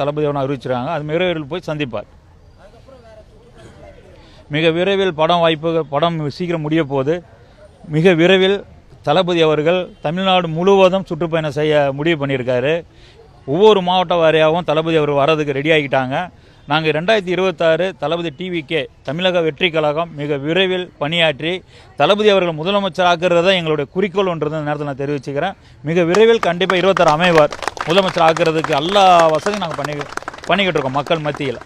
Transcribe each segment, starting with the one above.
தளபதி அவனை அறிவிச்சிருக்காங்க. அது மிக விரைவில் போய் சந்திப்பார். மிக விரைவில் படம் வாய்ப்புகள் படம் சீக்கிரம் முடிய போது மிக விரைவில் தளபதி அவர்கள் தமிழ்நாடு முழுவதும் சுற்றுப்பயணம் செய்ய முடிவு பண்ணியிருக்காரு. ஒவ்வொரு மாவட்ட வாரியாகவும் தளபதி அவர் வர்றதுக்கு ரெடி ஆகிட்டாங்க. நாங்கள் ரெண்டாயிரத்தி இருபத்தாறு தளபதி டிவிகே தமிழக வெற்றி கழகம் மிக விரைவில் பணியாற்றி தளபதி அவர்கள் முதலமைச்சர் ஆக்குறது தான் எங்களுடைய குறிக்கோள்ன்றது இந்த நேரத்தில் நான் தெரிவிச்சுக்கிறேன். மிக விரைவில் கண்டிப்பாக இருபத்தாறு அமைவார். முதலமைச்சர் ஆக்குறதுக்கு எல்லா வசதியும் நாங்கள் பண்ணி பண்ணிக்கிட்டு இருக்கோம் மக்கள் மத்தியில்.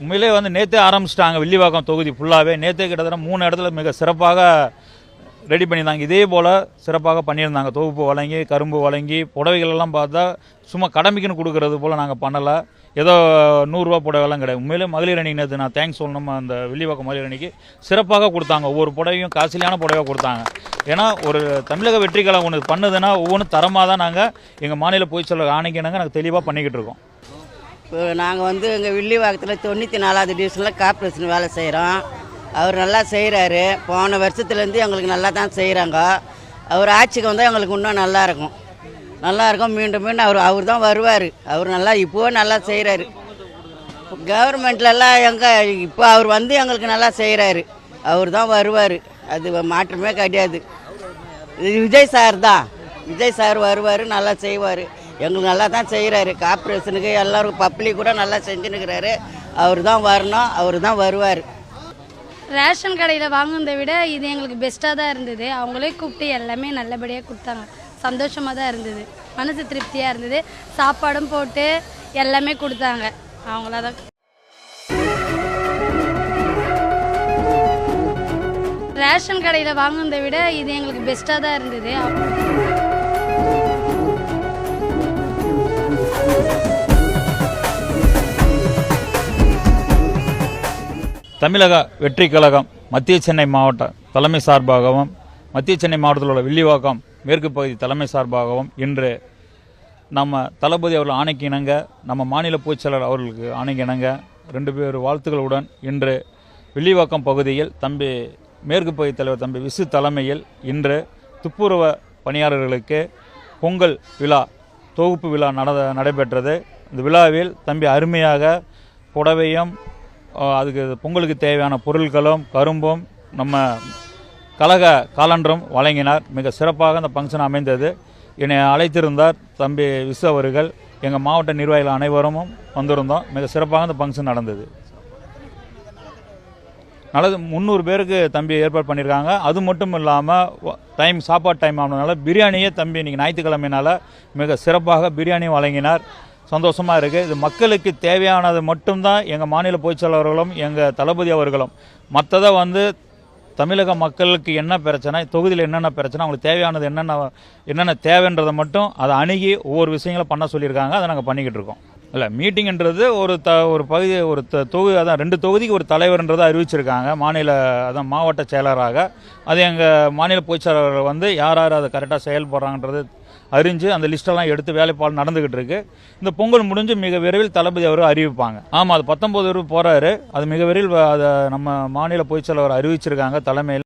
உண்மையிலே வந்து நேற்றே ஆரம்பிச்சிட்டாங்க வில்லிவாக்கம் தொகுதி ஃபுல்லாகவே நேற்றே கிட்டத்தட்ட மூணு இடத்துல மிக சிறப்பாக ரெடி பண்ணியிருந்தாங்க. இதே போல் சிறப்பாக பண்ணியிருந்தாங்க. தொகுப்பு வழங்கி கரும்பு வழங்கி புடவைகள் எல்லாம் பார்த்தா சும்மா கடமைக்குன்னு கொடுக்கறது போல் நாங்கள் பண்ணலை. ஏதோ நூறுரூவா புடவைலாம் கிடையாது. உண்மையிலே மகளிர் அணிக்கு நேற்று நான் தேங்க்ஸ் சொல்லணும்? அந்த வில்லிவாக்கம் மகளிர் அணிக்கு சிறப்பாக கொடுத்தாங்க. ஒவ்வொரு புடவையும் காஸ்ட்லியான புடவை கொடுத்தாங்க. ஏன்னா ஒரு தமிழக வெற்றிகளை ஒன்று பண்ணுதுன்னா ஒவ்வொன்றும் தரமாக தான் நாங்கள் எங்கள் மாநில பொதுச் சொல்ல ஆணைக்கினாங்க நாங்கள் தெளிவாக பண்ணிக்கிட்டு இருக்கோம். இப்போ நாங்கள் வந்து எங்கள் வில்லிவாக்கத்தில் தொண்ணூற்றி நாலாவது டிவிஷனில் கார்பரேஷன் வேலை செய்கிறோம் அவர் நல்லா செய்கிறாரு போன வருஷத்துலேருந்து எங்களுக்கு நல்லா தான் செய்கிறாங்க அவர் ஆட்சிக்கு வந்தால் எங்களுக்கு இன்னும் நல்லாயிருக்கும் நல்லாயிருக்கும் நல்லா இருக்கும். மீண்டும் மீண்டும் அவர் அவர் தான் வருவார். அவர் நல்லா இப்போவும் நல்லா செய்கிறாரு கவர்மெண்ட்லலாம் எங்கே இப்போ அவர் வந்து எங்களுக்கு நல்லா செய்கிறாரு அவர் தான் வருவார். அது மாற்றமே கிடையாது. இது விஜய் சார் தான். விஜய் சார் வருவார் நல்லா செய்வார். எங்களுக்கு நல்லா தான் செய்கிறாரு கார்பரேஷனுக்கு எல்லோரும் பப்ளிக் கூட நல்லா செஞ்சுன்னுக்கிறாரு. அவர் தான் வரணும். அவர் தான் வருவார். ரேஷன் கடையில் வாங்குனதை விட இது எங்களுக்கு பெஸ்ட்டாக தான் இருந்தது. அவங்களே கூப்பிட்டு எல்லாமே நல்லபடியாக கொடுத்தாங்க. சந்தோஷமாக தான் இருந்தது. மனசு திருப்தியாக இருந்தது. சாப்பாடும் போட்டு எல்லாமே கொடுத்தாங்க. அவங்களா தான். ரேஷன் கடையில் வாங்குனதை விட இது எங்களுக்கு பெஸ்ட்டாக தான் இருந்தது. தமிழக வெற்றி கழகம் மத்திய சென்னை மாவட்ட தலைமை சார்பாகவும் மத்திய சென்னை மாவட்டத்தில் உள்ள வில்லிவாக்கம் மேற்கு பகுதி தலைமை சார்பாகவும் இன்று நம்ம தளபதி அவர்கள் ஆணைக்கு இணங்க நம்ம மாநில பொதுச்செயலர் அவர்களுக்கு ஆணைக்கு இணங்க ரெண்டு பேர் வாழ்த்துக்களுடன் இன்று வில்லிவாக்கம் பகுதியில் தம்பி மேற்கு பகுதி தலைவர் தம்பி விசு தலைமையில் இன்று துப்புரவ பணியாளர்களுக்கு பொங்கல் விழா தொகுப்பு விழா நட நடைபெற்றது. இந்த விழாவில் தம்பி அருமையாக புடவையும் அதுக்கு பொங்கலுக்கு தேவையான பொருட்களும் கரும்பும் நம்ம கழக காலண்டரும் வழங்கினார். மிக சிறப்பாக அந்த ஃபங்க்ஷன் அமைந்தது. என்னை அழைத்திருந்தார் தம்பி விசு அவர்கள். எங்கள் மாவட்ட நிர்வாகிகள் அனைவரும் வந்திருந்தோம். மிக சிறப்பாக அந்த ஃபங்க்ஷன் நடந்தது. நல்லது முந்நூறு பேருக்கு தம்பி ஏற்பாடு பண்ணியிருக்காங்க. அது மட்டும் இல்லாமல் டைம் சாப்பாடு டைம் ஆனதுனால பிரியாணியே தம்பி இன்றைக்கி ஞாயிற்றுக்கிழமைனால மிக சிறப்பாக பிரியாணி வழங்கினார். சந்தோஷமாக இருக்குது இது மக்களுக்கு தேவையானது மட்டும்தான் எங்கள் மாநில பொதுச்செயலாளர்களும் எங்கள் தளபதி அவர்களும். மற்றதை வந்து தமிழக மக்களுக்கு என்ன பிரச்சனை தொகுதியில் என்னென்ன பிரச்சனை அவங்களுக்கு தேவையானது என்னென்ன என்னென்ன தேவைன்றதை மட்டும் அதை அணுகி ஒவ்வொரு விஷயங்களை பண்ண சொல்லியிருக்காங்க. அதை நாங்கள் பண்ணிக்கிட்டு இருக்கோம். இல்லை மீட்டிங்ன்றது ஒரு த ஒரு பகுதி ஒரு த தொகுதி அதான் ரெண்டு தொகுதிக்கு ஒரு தலைவர்ன்றதை அறிவிச்சிருக்காங்க. மாநில அதான் மாவட்ட செயலராக. அது எங்கள் மாநில பொதுச்செயலாளர்கள் வந்து யார் யார் அதை கரெக்டாக செயல்படுறாங்கன்றது அறிஞ்சு அந்த லிஸ்டெல்லாம் எடுத்து வேலைப்பாடு நடந்துகிட்டு இருக்கு இந்த பொங்கல் முடிஞ்சு மிக விரைவில் தளபதி அவர் அறிவிப்பாங்க. ஆமாம் அது பத்தொன்பது போகிறாரு அது மிக விரைவில் அதை நம்ம மாநில பொதுச் செயலாளர் அறிவிச்சிருக்காங்க தலைமையில்.